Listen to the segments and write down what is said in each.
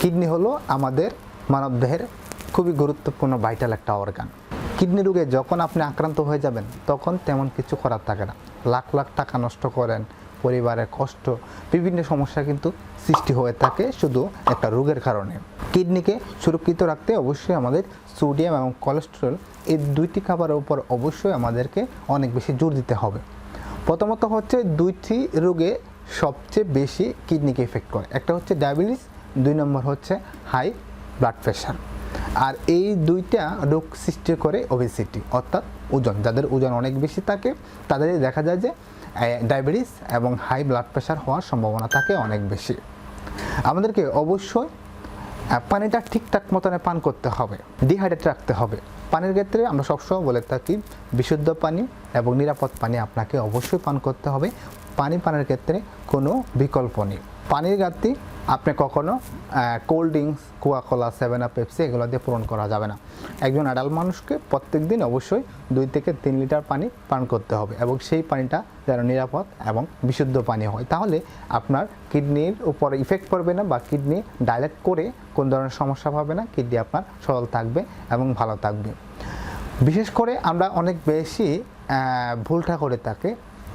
Kidney হলো আমাদের মানবদেহের খুবই গুরুত্বপূর্ণ ভাইটাল একটা অর্গান কিডনি রোগে যখন আপনি আক্রান্ত হয়ে যাবেন, তখন তেমন কিছু করার থাকে না। লাখ লাখ টাকা নষ্ট করেন, পরিবারের কষ্ট, বিভিন্ন সমস্যা কিন্তু সৃষ্টি হয়ে থাকে শুধু একটা রোগের কারণে। কিডনিকে সুরক্ষিত রাখতে অবশ্যই আমাদের সোডিয়াম এবং কোলেস্টেরল এই দুইটি খাবারের উপর অবশ্যই আমাদেরকে অনেক বেশি জোর দিতে হবে। প্রথমত হচ্ছে দুইটি রোগে সবচেয়ে বেশি কিডনিকে এফেক্ট করে। একটা হচ্ছে ডায়াবেটিস দুই নম্বর হচ্ছে হাই ব্লাড প্রেশার। আর এই দুইটা রোগ সৃষ্টি করে ওবেসিটি অর্থাৎ ওজন। যাদের ওজন অনেক বেশি থাকে তাদের দেখা যায় যে ডায়াবেটিস এবং হাই ব্লাড প্রেশার হওয়ার সম্ভাবনা থাকে অনেক বেশি। আমাদেরকে অবশ্যই পানিটা ঠিকঠাক মতনে পান করতে হবে ডিহাইড্রেট রাখতে হবে। পানির ক্ষেত্রে আমরা সবসময় বলে থাকি, বিশুদ্ধ পানি এবং নিরাপদ পানি আপনাকে অবশ্যই পান করতে হবে। পানি পানের ক্ষেত্রে কোনো বিকল্প নেই। পানির ঘাটতি আপনি কখনো cold drinks Coca Cola seven up Pepsi এগুলো দিয়ে পূরণ করা যাবে না। একজন অ্যাডাল্ট মানুষকে প্রত্যেক দিন অবশ্যই দুই থেকে তিন লিটার পানি পান করতে হবে এবং সেই পানিটা যেন নিরাপদ এবং বিশুদ্ধ পানি হয়। তাহলে আপনার কিডনির উপর ইফেক্ট পড়বে না বা কিডনি ডাইলেক্ট করে কোন ধরনের সমস্যা হবে না কিডনি আপনার সরল থাকবে এবং ভালো থাকবে। বিশেষ করে আমরা অনেক বেশি ভুলটা করে থাকি।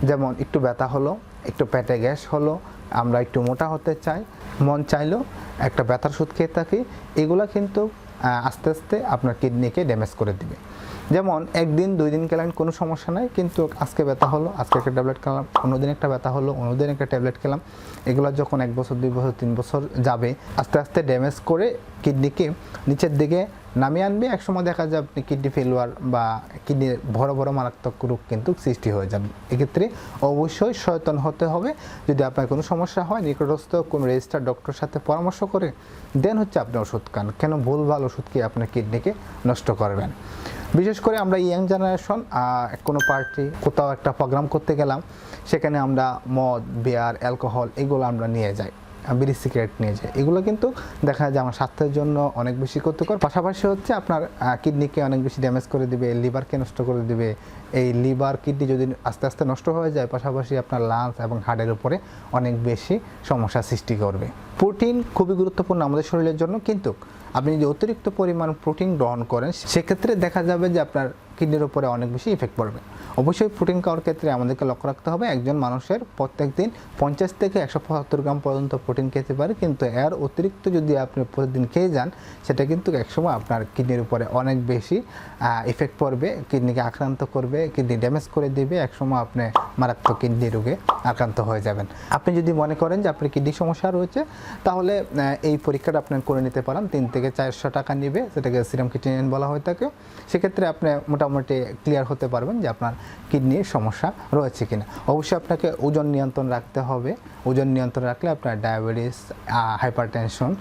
যেমন একটু ব্যথা হলো একটু পেটে গ্যাস হলো, আমরা একটু মোটা হতে চাই, মন চাইলো একটা ব্যথার ওষুধ খেয়ে থাকি, এগুলো কিন্তু আস্তে আস্তে আপনার কিডনিকে ড্যামেজ করে দিবে। যেমন একদিন, দুই দিন খেলেন, কোনো সমস্যা নাই, কিন্তু আজকে ব্যথা হলো, আজকে একটা ট্যাবলেট খেলাম, অন্যদিন একটা ব্যথা হলো, অন্যদিন একটা ট্যাবলেট খেলাম, এগুলো যখন এক বছর, দুই বছর, তিন বছর যাবে, আস্তে আস্তে ড্যামেজ করে কিডনিকে নিচের দিকে নামিয়ে আনবে, একসময় দেখা যায় আপনি কিডনি ফেলুয়ার বা কিডনির বড় বড় মারাত্মক রোগ কিন্তু সৃষ্টি হয়ে যাবে। এক্ষেত্রে অবশ্যই সচেতন হতে হবে। যদি আপনার কোনো সমস্যা হয়, নিকটস্থ কোনো রেজিস্টার ডক্টরের সাথে পরামর্শ করে দেন হচ্ছে আপনি ওষুধ খান। কেন ভুলভাল ওষুধ খেয়ে আপনার কিডনিকে নষ্ট করবেন? বিশেষ করে আমরা ইয়াং জেনারেশন কোনো পার্টি কোথাও একটা প্রোগ্রাম করতে গেলাম, সেখানে আমরা মদ বিয়ার অ্যালকোহল এগুলো আমরা নিয়ে যাই। বিড়ি সিগারেট নিয়ে যায়। এগুলো কিন্তু দেখা যায় আমার স্বাস্থ্যের জন্য অনেক বেশি ক্ষতিকর। পাশাপাশি হচ্ছে আপনার কিডনিকে অনেক বেশি ড্যামেজ করে দিবে, লিভারকে নষ্ট করে দিবে। এই লিভার, কিডনি যদি আস্তে আস্তে নষ্ট হয়ে যায়, পাশাপাশি আপনার লাংস এবং হার্টের উপরে অনেক বেশি সমস্যা সৃষ্টি করবে। প্রোটিন খুবই গুরুত্বপূর্ণ আমাদের শরীরের জন্য, কিন্তু আপনি যদি অতিরিক্ত পরিমাণ প্রোটিন গ্রহণ করেন, সেক্ষেত্রে দেখা যাবে যে আপনার কিডনির উপরে অনেক বেশি ইফেক্ট পড়বে। অবশ্যই প্রোটিন খাওয়ার ক্ষেত্রে আমাদেরকে লক্ষ্য রাখতে হবে, একজন মানুষের প্রত্যেক দিন পঞ্চাশ থেকে একশো পঁচাত্তর গ্রাম পর্যন্ত প্রোটিন খেতে পারে, কিন্তু এর অতিরিক্ত যদি আপনি প্রতিদিন খেয়ে যান, সেটা কিন্তু একসময় আপনার কিডনির উপরে অনেক বেশি ইফেক্ট পড়বে কিডনিকে আক্রান্ত করবে কিডনি ড্যামেজ করে দিবে, একসময় আপনি মারাত্মক কিডনি রোগে আক্রান্ত হয়ে যাবেন। আপনি যদি মনে করেন যে আপনার কিডনি সমস্যা রয়েছে, তাহলে এই পরীক্ষাটা আপনি করে নিতে পারেন, তিন থেকে চারশো টাকা নিবে, সেটাকে সিরাম কিডনি বলা হয়ে থাকে। সেক্ষেত্রে আপনি মোটামুটি ক্লিয়ার হতে পারবেন যে আপনার কিডনির সমস্যা রয়েছে কিনা। অবশ্যই আপনাকে ওজন নিয়ন্ত্রণ রাখতে হবে। ওজন নিয়ন্ত্রণ রাখলে আপনার diabetes hypertension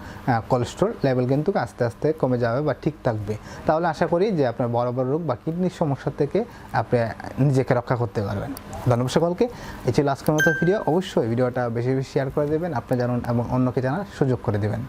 cholesterol level কিন্তু আস্তে আস্তে কমে যাবে বা ঠিক থাকবে। তাহলে আশা করি যে আপনার বড় বড় রোগ বা কিডনির সমস্যা থেকে আপনি নিজেকে রক্ষা করতে পারবেন। ধন্যবাদ সকলকে। এই ছিল আজকের মতো ভিডিও অবশ্যই ভিডিওটা বেশি বেশি শেয়ার করে দেবেন। আপনি জানুন এবং অন্যকে জানার সুযোগ করে দেবেন।